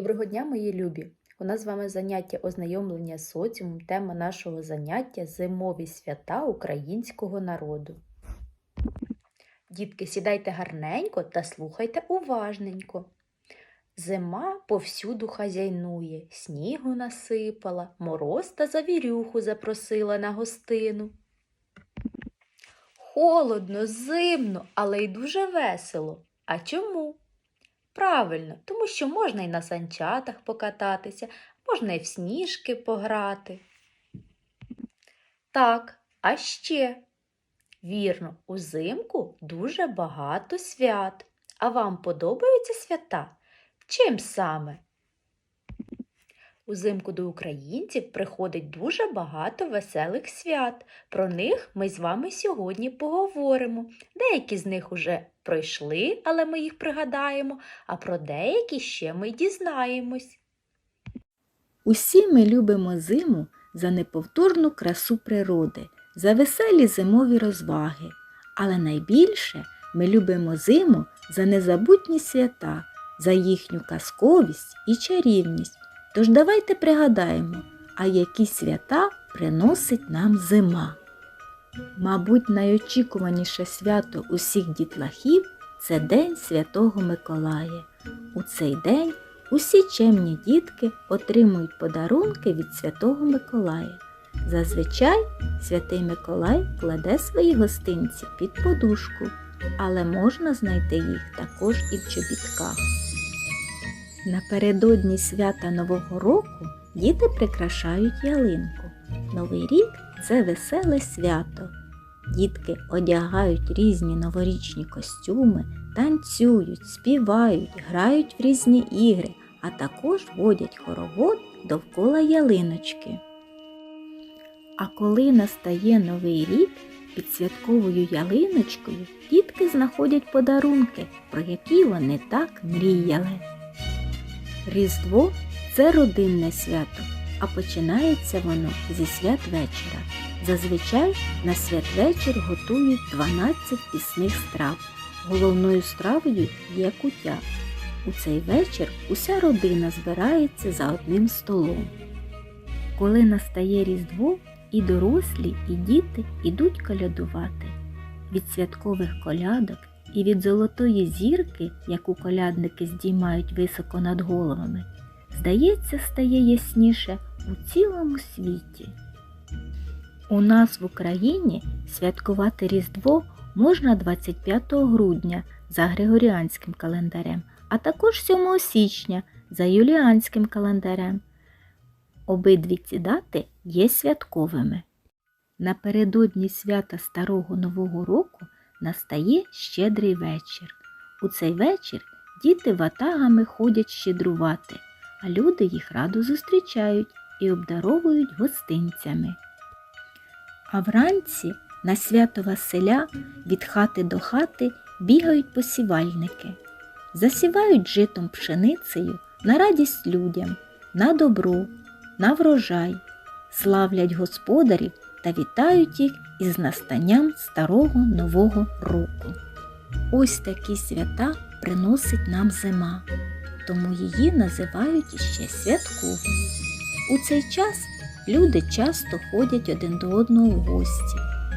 Доброго дня, мої любі! У нас з вами заняття ознайомлення з соціумом. Тема нашого заняття зимові свята українського народу. Дітки, сідайте гарненько та слухайте уважненько. Зима повсюду хазяйнує, снігу насипала, мороз та завірюху запросила на гостину. Холодно, зимно, але й дуже весело. А чому? Правильно, тому що можна і на санчатах покататися, можна і в сніжки пограти. Так, а ще. Вірно, узимку дуже багато свят. А вам подобаються свята? Чим саме? Узимку до українців приходить дуже багато веселих свят. Про них ми з вами сьогодні поговоримо. Деякі з них уже пройшли, але ми їх пригадаємо, а про деякі ще ми дізнаємось. Усі ми любимо зиму за неповторну красу природи, за веселі зимові розваги, але найбільше ми любимо зиму за незабутні свята, за їхню казковість і чарівність. Тож давайте пригадаємо, а які свята приносить нам зима. Мабуть, найочікуваніше свято усіх дітлахів це День Святого Миколая. У цей день усі чемні дітки отримують подарунки від Святого Миколая. Зазвичай святий Миколай кладе свої гостинці під подушку, але можна знайти їх також і в чобітках. Напередодні свята Нового року діти прикрашають ялинку. Новий рік це веселе свято. Дітки одягають різні новорічні костюми, танцюють, співають, грають в різні ігри, а також водять хоровод довкола ялиночки. А коли настає новий рік, під святковою ялиночкою дітки знаходять подарунки, про які вони так мріяли. Різдво це родинне свято, а починається воно зі святвечора. Зазвичай на святвечір готують 12 пісних страв. Головною стравою є куття. У цей вечір уся родина збирається за одним столом. Коли настає Різдво, і дорослі, і діти ідуть колядувати. Від святкових колядок і від золотої зірки, яку колядники здіймають високо над головами, здається, стає ясніше у цілому світі. У нас в Україні святкувати Різдво можна 25 грудня за Григоріанським календарем, а також 7 січня за Юліанським календарем. Обидві ці дати є святковими. Напередодні свята Старого Нового року настає щедрий вечір. У цей вечір діти ватагами ходять щедрувати, а люди їх радо зустрічають і обдаровують гостинцями. А вранці на свято Василя від хати до хати бігають посівальники, засівають житом пшеницею на радість людям, на добро, на врожай, славлять господарів та вітають їх із настанням старого нового року. Ось такі свята приносить нам зима, тому її називають іще святковою. У цей час люди часто ходять один до одного в гості,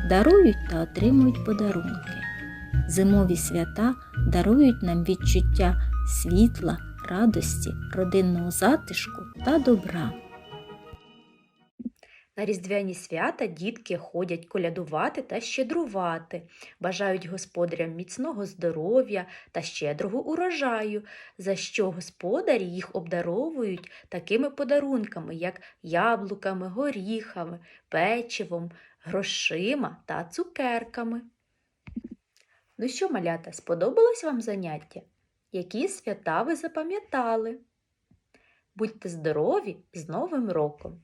дарують та отримують подарунки. Зимові свята дарують нам відчуття світла, радості, родинного затишку та добра. На різдвяні свята дітки ходять колядувати та щедрувати, бажають господарям міцного здоров'я та щедрого урожаю, за що господарі їх обдаровують такими подарунками, як яблуками, горіхами, печивом, грошима та цукерками. Ну що, малята, сподобалось вам заняття? Які свята ви запам'ятали? Будьте здорові з Новим роком!